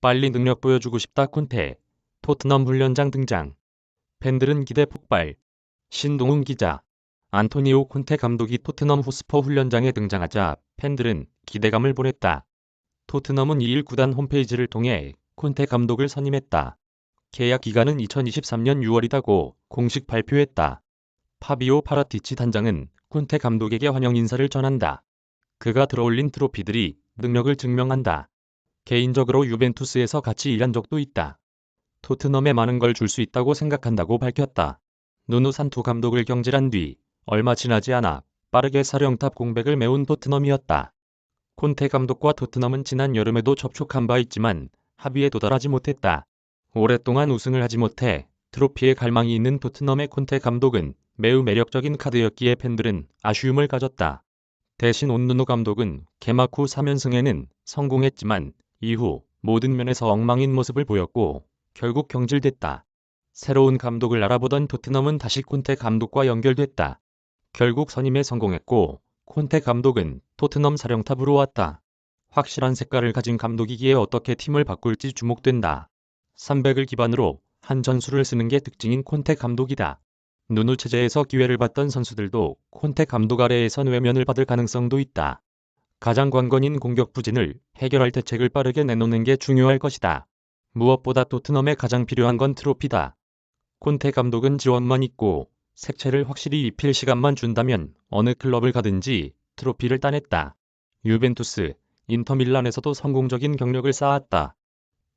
빨리 능력 보여주고 싶다 콘테. 토트넘 훈련장 등장. 팬들은 기대 폭발. 신동훈 기자. 안토니오 콘테 감독이 토트넘 호스퍼 훈련장에 등장하자 팬들은 기대감을 보냈다. 토트넘은 2일 구단 홈페이지를 통해 콘테 감독을 선임했다. 계약 기간은 2023년 6월이다고 공식 발표했다. 파비오 파라티치 단장은 콘테 감독에게 환영 인사를 전한다. 그가 들어올린 트로피들이 능력을 증명한다. 개인적으로 유벤투스에서 같이 일한 적도 있다. 토트넘에 많은 걸 줄 수 있다고 생각한다고 밝혔다. 누누 산투 감독을 경질한 뒤 얼마 지나지 않아 빠르게 사령탑 공백을 메운 토트넘이었다. 콘테 감독과 토트넘은 지난 여름에도 접촉한 바 있지만 합의에 도달하지 못했다. 오랫동안 우승을 하지 못해 트로피에 갈망이 있는 토트넘의 콘테 감독은 매우 매력적인 카드였기에 팬들은 아쉬움을 가졌다. 대신 온누누 감독은 개막 후 3연승에는 성공했지만 이후 모든 면에서 엉망인 모습을 보였고 결국 경질됐다. 새로운 감독을 알아보던 토트넘은 다시 콘테 감독과 연결됐다. 결국 선임에 성공했고 콘테 감독은 토트넘 사령탑으로 왔다. 확실한 색깔을 가진 감독이기에 어떻게 팀을 바꿀지 주목된다. 300을 기반으로 한 전술을 쓰는 게 특징인 콘테 감독이다. 누누 체제에서 기회를 받던 선수들도 콘테 감독 아래에선 외면을 받을 가능성도 있다. 가장 관건인 공격 부진을 해결할 대책을 빠르게 내놓는 게 중요할 것이다. 무엇보다 토트넘에 가장 필요한 건 트로피다. 콘테 감독은 지원만 있고 색채를 확실히 입힐 시간만 준다면 어느 클럽을 가든지 트로피를 따냈다. 유벤투스, 인터밀란에서도 성공적인 경력을 쌓았다.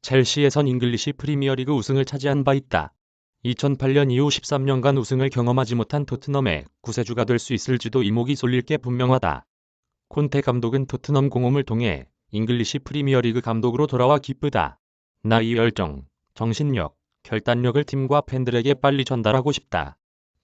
첼시에선 잉글리시 프리미어리그 우승을 차지한 바 있다. 2008년 이후 13년간 우승을 경험하지 못한 토트넘의 구세주가 될 수 있을지도 이목이 쏠릴 게 분명하다. 콘테 감독은 토트넘 공홈을 통해 잉글리시 프리미어리그 감독으로 돌아와 기쁘다. 나 이 열정, 정신력, 결단력을 팀과 팬들에게 빨리 전달하고 싶다.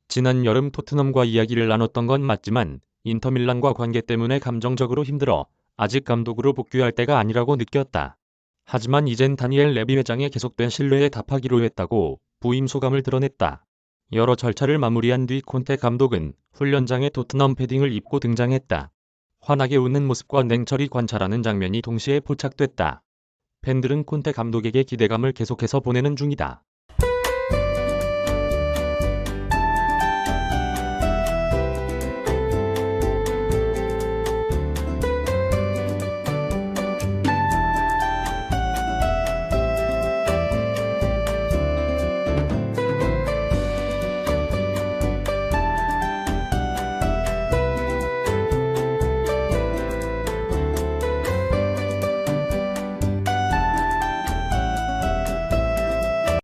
지난 여름 토트넘과 이야기를 나눴던 건 맞지만 인터밀란과 관계 때문에 감정적으로 힘들어 아직 감독으로 복귀할 때가 아니라고 느꼈다. 하지만 이젠 다니엘 레비 회장의 계속된 신뢰에 답하기로 했다고 부임 소감을 드러냈다. 여러 절차를 마무리한 뒤 콘테 감독은 훈련장에 토트넘 패딩을 입고 등장했다. 환하게 웃는 모습과 냉철히 관찰하는 장면이 동시에 포착됐다. 팬들은 콘테 감독에게 기대감을 계속해서 보내는 중이다.